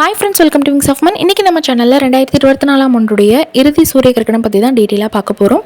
Hi friends welcome to wings of மன் இன்றைக்கி நம்ம சேனலில் ரெண்டாயிரத்தி இருபத்தி நாலாம் ஒன்றுடைய இறுதி சூரிய கிரகணம் பற்றி தான் டீட்டெயிலாக பார்க்க போகிறோம்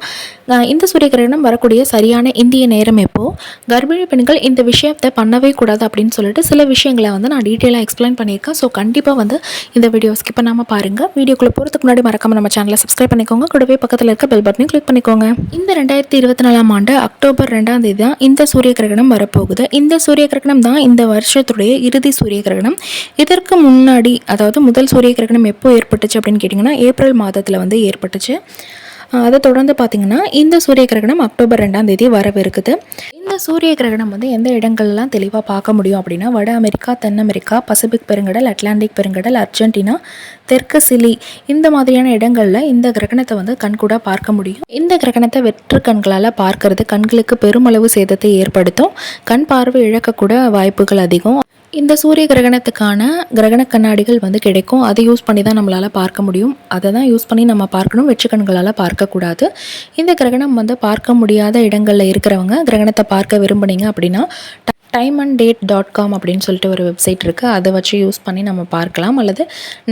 இந்த சூரிய கிரகணம் வரக்கூடிய சரியான இந்திய நேரம் எப்போ? கர்ப்பிணி பெண்கள் இந்த விஷயத்தை பண்ணவே கூடாது அப்படின்னு சொல்லிட்டு சில விஷயங்களை வந்து நான் டீட்டெயிலாக எக்ஸ்பிளைன் பண்ணியிருக்கேன். ஸோ கண்டிப்பாக வந்து இந்த வீடியோ ஸ்கிப் பண்ணாமல் பாருங்கள் வீடியோக்குள்ளே போகிறதுக்கு முன்னாடி மறக்காமல் நம்ம சேனலை சப்ஸ்கிரைப் பண்ணிக்கோங்க. கூடவே பக்கத்தில் இருக்க பெல் பட்டனையும் கிளிக் பண்ணிக்கோங்க. இந்த ரெண்டாயிரத்தி இருபத்தி நாலாம் ஆண்டு அக்டோபர் ரெண்டாம் தேதி தான் இந்த சூரிய கிரகணம் வரப்போகுது. இந்த சூரிய கிரகணம் தான் இந்த வருஷத்துடைய இறுதி சூரிய கிரகணம் இதற்கு முன்னாடி அதாவது முதல் சூரிய கிரகணம் எப்போ ஏற்பட்டுச்சு அப்படின்னு கேட்டிங்கன்னா ஏப்ரல் மாதத்தில் வந்து ஏற்பட்டுச்சு. அதை தொடர்ந்து பார்த்திங்கன்னா இந்த சூரிய கிரகணம் அக்டோபர் ரெண்டாம் தேதி வரவிருக்குது இந்த சூரிய கிரகணம் வந்து எந்த இடங்கள்லாம் தெளிவாக பார்க்க முடியும் அப்படின்னா வட அமெரிக்கா தென் அமெரிக்கா பசிபிக் பெருங்கடல் அட்லாண்டிக் பெருங்கடல் அர்ஜென்டினா தெற்கு சிலி இந்த மாதிரியான இடங்களில் இந்த கிரகணத்தை வந்து கண்கூட பார்க்க முடியும். இந்த கிரகணத்தை வெற்று கண்களால் பார்க்கறது கண்களுக்கு பெருமளவு சேதத்தை ஏற்படுத்தும். கண் பார்வை இழக்கக்கூட வாய்ப்புகள் அதிகம். இந்த சூரிய கிரகணத்துக்கான கிரகண கண்ணாடிகள் வந்து கிடைக்கும். அதை யூஸ் பண்ணி தான் நம்மளால் பார்க்க முடியும். அதை தான் யூஸ் பண்ணி நம்ம பார்க்கணும். வெற்றி கண்களால் பார்க்கக்கூடாது இந்த கிரகணம் வந்து பார்க்க முடியாத இடங்களில் இருக்கிறவங்க கிரகணத்தை பார்க்க விரும்புனீங்க அப்படின்னா time and date dot com அப்படின்னு சொல்லிட்டு ஒரு வெப்சைட் இருக்குது அதை வச்சு யூஸ் பண்ணி நம்ம பார்க்கலாம். அல்லது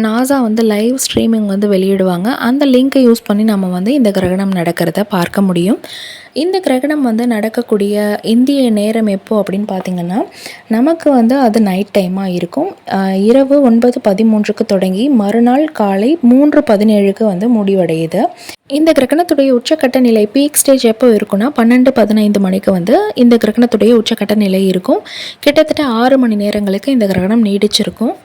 நாசா வந்து லைவ் ஸ்ட்ரீமிங் வந்து வெளியிடுவாங்க. அந்த லிங்க்கை யூஸ் பண்ணி நம்ம வந்து இந்த கிரகணம் நடக்கிறத பார்க்க முடியும். இந்த கிரகணம் வந்து நடக்கக்கூடிய இந்திய நேரம் எப்போ அப்படின்னு பார்த்தீங்கன்னா நமக்கு வந்து அது நைட் டைமாக இருக்கும். இரவு ஒன்பது பதிமூன்றுக்கு தொடங்கி மறுநாள் காலை மூன்று பதினேழுக்கு வந்து முடிவடையுது. இந்த கிரகணத்துடைய உச்சக்கட்ட நிலை பீக் ஸ்டேஜ் எப்போ இருக்குன்னா பன்னெண்டு பதினைந்து மணிக்கு வந்து இந்த கிரகணத்துடைய உச்சக்கட்ட நிலை இருக்கும். கிட்டத்தட்ட ஆறு மணி நேரங்களுக்கு இந்த கிரகணம் நீடிச்சிருக்கும்.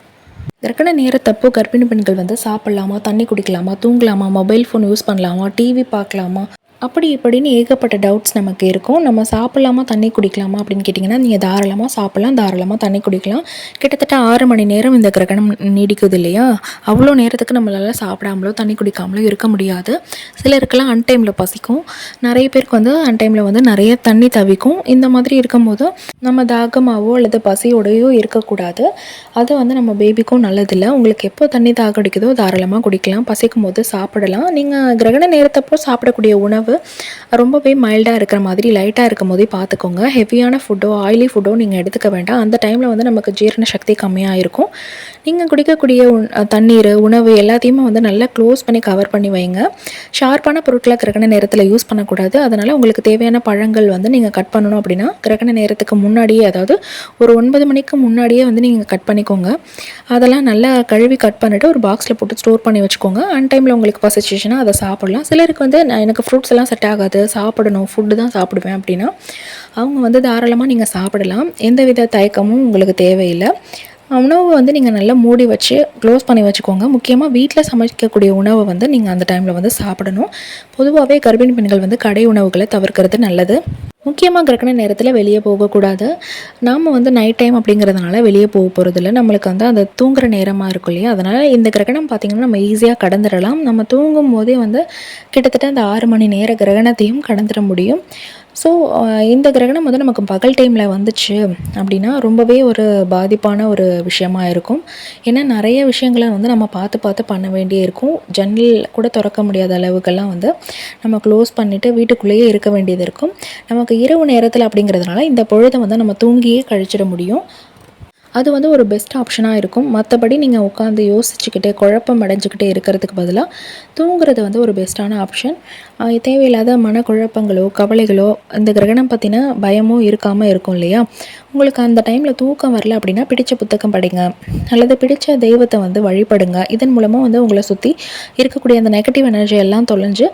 கிரகண நேரத்தப்போ கர்ப்பிணி பெண்கள் வந்து சாப்பிட்லாமா தண்ணி குடிக்கலாமா தூங்கலாமா மொபைல் ஃபோன் யூஸ் பண்ணலாமா டிவி பார்க்கலாமா அப்படி இப்படின்னு ஏகப்பட்ட டவுட்ஸ் நமக்கு இருக்கும். நம்ம சாப்பிட்லாமா தண்ணி குடிக்கலாமா அப்படின்னு கேட்டிங்கன்னா நீங்கள் தாராளமாக சாப்பிட்லாம் தாராளமாக தண்ணி குடிக்கலாம். கிட்டத்தட்ட ஆறு மணி நேரம் இந்த கிரகணம் நீடிக்குது இல்லையா? அவ்வளோ நேரத்துக்கு நம்மளால் சாப்பிடாமலோ தண்ணி குடிக்காமலோ இருக்க முடியாது. சிலருக்கெல்லாம் அன்டைமில் பசிக்கும். நிறைய பேருக்கு வந்து அன்டைமில் வந்து நிறைய தண்ணி தவிக்கும். இந்த மாதிரி இருக்கும்போது நம்ம தாகமாகவோ அல்லது பசியோடையோ இருக்கக்கூடாது. அது வந்து நம்ம பேபிக்கும் நல்லதில்லை. உங்களுக்கு எப்போ தண்ணி தாக அடிக்குதோ தாராளமாக குடிக்கலாம். பசிக்கும் போது சாப்பிடலாம். நீங்கள் கிரகண நேரத்தப்போ சாப்பிடக்கூடிய உணவு உணவு ரொம்பவே மைல்டாக இருக்கிற மாதிரி லைட்டாக இருக்கும் போதே பார்த்துக்கோங்க ஹெவியான ஃபுட்டோ ஆயிலி ஃபுட்டோ நீங்கள் எடுத்துக்க வேண்டாம். அந்த டைமில் வந்து நமக்கு ஜீரண சக்தி கம்மியாக இருக்கும். நீங்கள் குடிக்கக்கூடிய தண்ணீர் உணவு எல்லாத்தையுமே வந்து நல்லா க்ளோஸ் பண்ணி கவர் பண்ணி வைங்க. ஷார்ப்பான பொருட்களை கிரகண நேரத்தில் யூஸ் பண்ணக்கூடாது. அதனால் உங்களுக்கு தேவையான பழங்கள் வந்து நீங்கள் கட் பண்ணணும் அப்படின்னா கிரகண நேரத்துக்கு முன்னாடியே அதாவது ஒரு ஒன்பது மணிக்கு முன்னாடியே வந்து நீங்கள் கட் பண்ணிக்கோங்க. அதெல்லாம் நல்லா கழுவி கட் பண்ணிவிட்டு ஒரு பாக்ஸில் போட்டு ஸ்டோர் பண்ணி வச்சுக்கோங்க. அன் டைமில் உங்களுக்கு பசிச்சிச்சுன்னா அதை சாப்பிட்லாம். சிலருக்கு வந்து எனக்கு ஃப்ரூட்ஸ் எல்லாம் செட் ஆகாது. சாப்பிடணும். ஃபுட்டு தான் சாப்பிடுவேன் அப்படின்னா அவங்க வந்து தாராளமாக நீங்கள் சாப்பிடலாம். எந்த வித தயக்கமும் உங்களுக்கு தேவையில்லை. உணவு வந்து நீங்கள் நல்லா மூடி வச்சு க்ளோஸ் பண்ணி வச்சுக்கோங்க. முக்கியமாக வீட்டில் சமைக்கக்கூடிய உணவை வந்து நீங்கள் அந்த டைமில் வந்து சாப்பிடணும். பொதுவாகவே கர்ப்பிணி பெண்கள் வந்து கடை உணவுகளை தவிர்க்கிறது நல்லது. முக்கியமாக கிரகண நேரத்தில் வெளியே போகக்கூடாது. நாம் வந்து நைட் டைம் அப்படிங்கிறதுனால வெளியே போக போகிறதில்ல நம்மளுக்கு வந்து அந்த தூங்குற நேரமாக இருக்கும் இல்லையா? அதனால் இந்த கிரகணம் பார்த்திங்கன்னா நம்ம ஈஸியாக கடந்துடலாம். நம்ம தூங்கும் போதே வந்து கிட்டத்தட்ட அந்த ஆறு மணி நேர கிரகணத்தையும் கடந்துட முடியும். ஸோ இந்த கிரகணம் வந்து நமக்கு பகல் டைமில் வந்துச்சு அப்படின்னா ரொம்பவே ஒரு பாதிப்பான ஒரு விஷயமா இருக்கும். ஏன்னா நிறைய விஷயங்களை வந்து நம்ம பார்த்து பார்த்து பண்ண வேண்டிய இருக்கும். ஜன்னல் கூட திறக்க முடியாத அளவுக்கெல்லாம் வந்து நம்ம க்ளோஸ் பண்ணிவிட்டு வீட்டுக்குள்ளேயே இருக்க வேண்டியது இருக்கும். நமக்கு இரவு நேரத்தில் அப்படிங்கிறதுனால இந்த பொழுதை வந்து நம்ம தூங்கியே கழிச்சிட முடியும். அது வந்து ஒரு பெஸ்ட் ஆப்ஷனாக இருக்கும். மற்றபடி நீங்கள் உட்காந்து யோசிச்சுக்கிட்டே குழப்பம் அடைஞ்சிக்கிட்டே இருக்கிறதுக்கு பதிலாக தூங்குறது வந்து ஒரு பெஸ்ட்டான ஆப்ஷன் தேவையில்லாத மனக்குழப்பங்களோ கவலைகளோ இந்த கிரகணம் பற்றின பயமும் இருக்காமல் இருக்கும் இல்லையா? உங்களுக்கு அந்த டைமில் தூக்கம் வரல அப்படின்னா பிடிச்ச புத்தகம் படிங்க. அல்லது பிடிச்ச தெய்வத்தை வந்து வழிபடுங்க. இதன் மூலமாக வந்து உங்களை சுற்றி இருக்கக்கூடிய அந்த நெகட்டிவ் எனர்ஜி எல்லாம் தொலைஞ்சு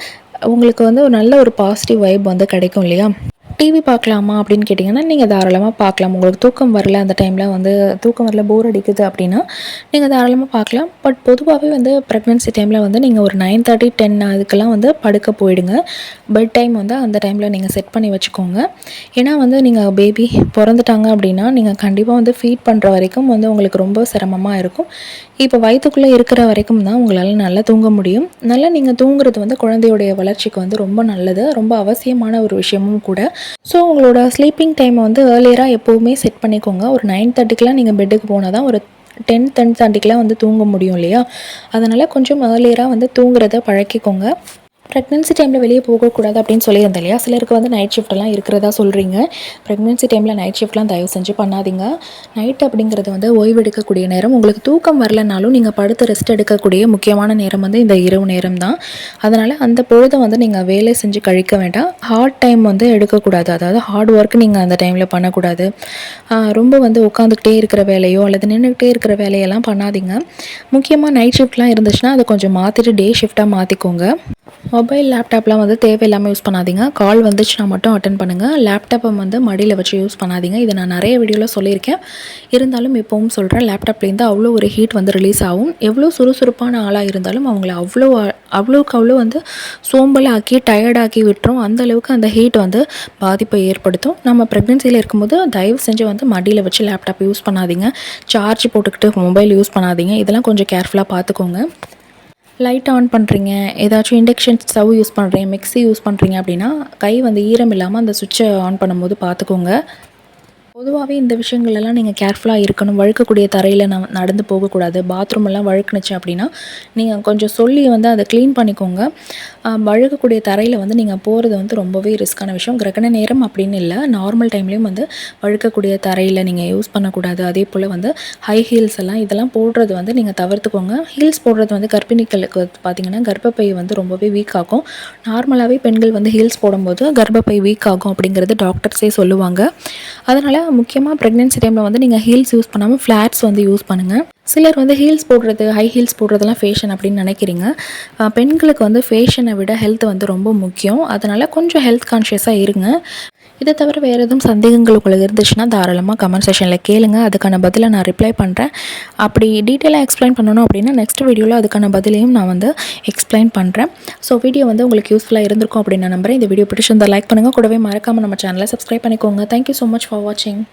உங்களுக்கு வந்து ஒரு நல்ல ஒரு பாசிட்டிவ் வைப் வந்து கிடைக்கும் இல்லையா? டிவி பார்க்கலாமா அப்படின்னு கேட்டிங்கன்னா நீங்கள் தாராளமாக பார்க்கலாம். உங்களுக்கு தூக்கம் வரல அந்த டைமில் வந்து தூக்கம் வரல போர் அடிக்குது அப்படின்னா நீங்கள் தாராளமாக பார்க்கலாம். பட் பொதுவாகவே வந்து ப்ரெக்னென்சி டைமில் வந்து நீங்கள் ஒரு நைன் தேர்ட்டி டென் அதுக்கெல்லாம் வந்து படுக்க போயிடுங்க. பெட் டைம் வந்து அந்த டைமில் நீங்கள் செட் பண்ணி வச்சுக்கோங்க. ஏன்னா வந்து நீங்கள் பேபி பிறந்துட்டாங்க அப்படின்னா நீங்கள் கண்டிப்பாக வந்து ஃபீட் பண்ணுற வரைக்கும் வந்து உங்களுக்கு ரொம்ப சிரமமாக இருக்கும். இப்போ வயிற்றுக்குள்ளே இருக்கிற வரைக்கும் தான் உங்களால் நல்லா தூங்க முடியும். நல்லா நீங்கள் தூங்குறது வந்து குழந்தையுடைய வளர்ச்சிக்கு வந்து ரொம்ப நல்லது. ரொம்ப அவசியமான ஒரு விஷயமும் கூட. ஸோ உங்களோட ஸ்லீப்பிங் டைமை வந்து ஏர்லியராக எப்போவுமே செட் பண்ணிக்கோங்க. ஒரு நைன் தேர்ட்டிக்கெலாம் நீங்கள் பெட்டுக்கு போனால் தான் ஒரு டென் டென் தேர்ட்டிக்கெலாம் வந்து தூங்க முடியும் இல்லையா? அதனால் கொஞ்சம் ஏர்லியராக வந்து தூங்குறத பழக்கிக்கோங்க. ப்ரெக்னென்சி டைமில் வெளியே போகக்கூடாது அப்படின்னு சொல்லியிருந்தேன் இல்லையா? சிலருக்கு வந்து நைட் ஷிஃப்ட்லாம் இருக்கிறதா சொல்கிறீங்க ப்ரெக்னென்சி டைமில் நைட் ஷிஃப்ட்லாம் தயவு செஞ்சு பண்ணாதீங்க. நைட் அப்படிங்கிறது வந்து ஓய்வு எடுக்கக்கூடிய நேரம். உங்களுக்கு தூக்கம் வரலனாலும் நீங்கள் படுத்து ரெஸ்ட் எடுக்கக்கூடிய முக்கியமான நேரம் வந்து இந்த இரவு நேரம் தான் அதனால் அந்த பொழுதை வந்து நீங்கள் வேலை செஞ்சு கழிக்க வேண்டாம். ஹார்ட் டைம் வந்து எடுக்கக்கூடாது. அதாவது ஹார்ட் ஒர்க் நீங்கள் அந்த டைமில் பண்ணக்கூடாது. ரொம்ப வந்து உட்காந்துக்கிட்டே இருக்கிற வேலையோ அல்லது நின்றுக்கிட்டே இருக்கிற வேலையெல்லாம் பண்ணாதீங்க. முக்கியமாக நைட் ஷிஃப்ட்லாம் இருந்துச்சுன்னா அதை கொஞ்சம் மாற்றிட்டு டே ஷிஃப்ட்டாக மாற்றிக்கோங்க மொபைல் லேப்டாப்லாம் வந்து தேவையில்லாமல் யூஸ் பண்ணாதீங்க. கால் வந்துச்சுன்னா மட்டும் அட்டன் பண்ணுங்கள் லேப்டாப்பை வந்து மடியில் வச்சு யூஸ் பண்ணாதீங்க. இதை நான் நிறைய வீடியோவில் சொல்லியிருக்கேன். இருந்தாலும் இப்போவும் சொல்கிறேன் லேப்டாப்லேருந்து அவ்வளோ ஒரு ஹீட் வந்து ரிலீஸ் ஆகும். எவ்வளோ சுறுசுறுப்பான ஆளாக இருந்தாலும் அவங்கள அவ்வளோ அவ்வளோக்கு அவ்வளோ வந்து சோம்பலாக்கி டயர்டாக்கி விட்டுரும். அந்தளவுக்கு அந்த ஹீட் வந்து பாதிப்பை ஏற்படுத்தும். நம்ம ப்ரெக்னென்சியில் இருக்கும்போது தயவு செஞ்சு வந்து மடியில் வச்சு லேப்டாப் யூஸ் பண்ணாதீங்க. சார்ஜ் போட்டுக்கிட்டு மொபைல் யூஸ் பண்ணாதீங்க. இதெல்லாம் கொஞ்சம் கேர்ஃபுல்லாக பார்த்துக்கோங்க. லைட் ஆன் பண்ணுறீங்க ஏதாச்சும் இண்டக்ஷன் ஸ்டவ் யூஸ் பண்ணுறீங்க மிக்ஸி யூஸ் பண்ணுறீங்க அப்படின்னா கை வந்து ஈரம் இல்லாமல் அந்த சுவிட்சை ஆன் பண்ணும்போது பார்த்துக்கோங்க. பொதுவாகவே இந்த விஷயங்கள்லாம் நீங்கள் கேர்ஃபுல்லாக இருக்கணும். வழுக்கக்கூடிய தரையில் ந நடந்து போகக்கூடாது. பாத்ரூம் எல்லாம் வழுக்குனுச்சு அப்படின்னா நீங்கள் கொஞ்சம் சொல்லி வந்து அதை க்ளீன் பண்ணிக்கோங்க. வழுக்கக்கூடிய தரையில் வந்து நீங்கள் போகிறது வந்து ரொம்பவே ரிஸ்க்கான விஷயம். கிரகண நேரம் அப்படின்னு இல்லை நார்மல் டைம்லேயும் வந்து வழுக்கக்கூடிய தரையில் நீங்கள் யூஸ் பண்ணக்கூடாது. அதே போல் வந்து ஹை ஹீல்ஸ் எல்லாம் இதெல்லாம் போடுறது வந்து நீங்கள் தவிர்த்துக்கோங்க. ஹீல்ஸ் போடுறது வந்து கர்ப்பிணிகளுக்கு பார்த்தீங்கன்னா பார்த்திங்கன்னா கர்ப்பப்பை வந்து ரொம்பவே வீக் ஆகும் நார்மலாகவே பெண்கள் வந்து ஹீல்ஸ் போடும்போது கர்ப்பப்பை வீக் ஆகும் அப்படிங்கிறது டாக்டர்ஸே சொல்லுவாங்க. அதனால் முக்கியமாக ப்ரெக்னென்சி டைமில் வந்து நீங்கள் ஹீல்ஸ் யூஸ் பண்ணாமல் ஃப்ளாட்ஸ் வந்து யூஸ் பண்ணுங்கள் சிலர் வந்து ஹீல்ஸ் போடுறது ஹை ஹீல்ஸ் போடுறதெல்லாம் ஃபேஷன் அப்படின்னு நினைக்கிறீங்க. பெண்களுக்கு வந்து ஃபேஷனை விட ஹெல்த் வந்து ரொம்ப முக்கியம். அதனால் கொஞ்சம் ஹெல்த் கான்ஷியஸாக இருங்க. இதை தவிர வேறு எதுவும் சந்தேகங்கள் உங்களுக்கு இருந்துச்சுன்னா தாராளமாக கமெண்ட் செஷனில் கேளுங்க. அதுக்கான பதிலை நான் ரிப்ளை பண்ணுறேன் அப்படி டீட்டெயிலாக எக்ஸ்பிளைன் பண்ணணும் அப்படின்னா நெக்ஸ்ட் வீடியோவில் அதுக்கான பதிலையும் நான் வந்து எக்ஸ்பிளைன் பண்ணுறேன் ஸோ வீடியோ வந்து உங்களுக்கு யூஸ்ஃபுல்லாக இருந்திருக்கும் அப்படின்னு நான் நம்புறேன். இந்த வீடியோ பிடிச்சிருந்தால் லைக் பண்ணுங்கள் கூடவே மறக்காமல் நம்ம சேனலை சப்ஸ்கிரைப் பண்ணிக்கோங்க. தேங்க்யூ ஸோ மச் ஃபார் வாட்சிங்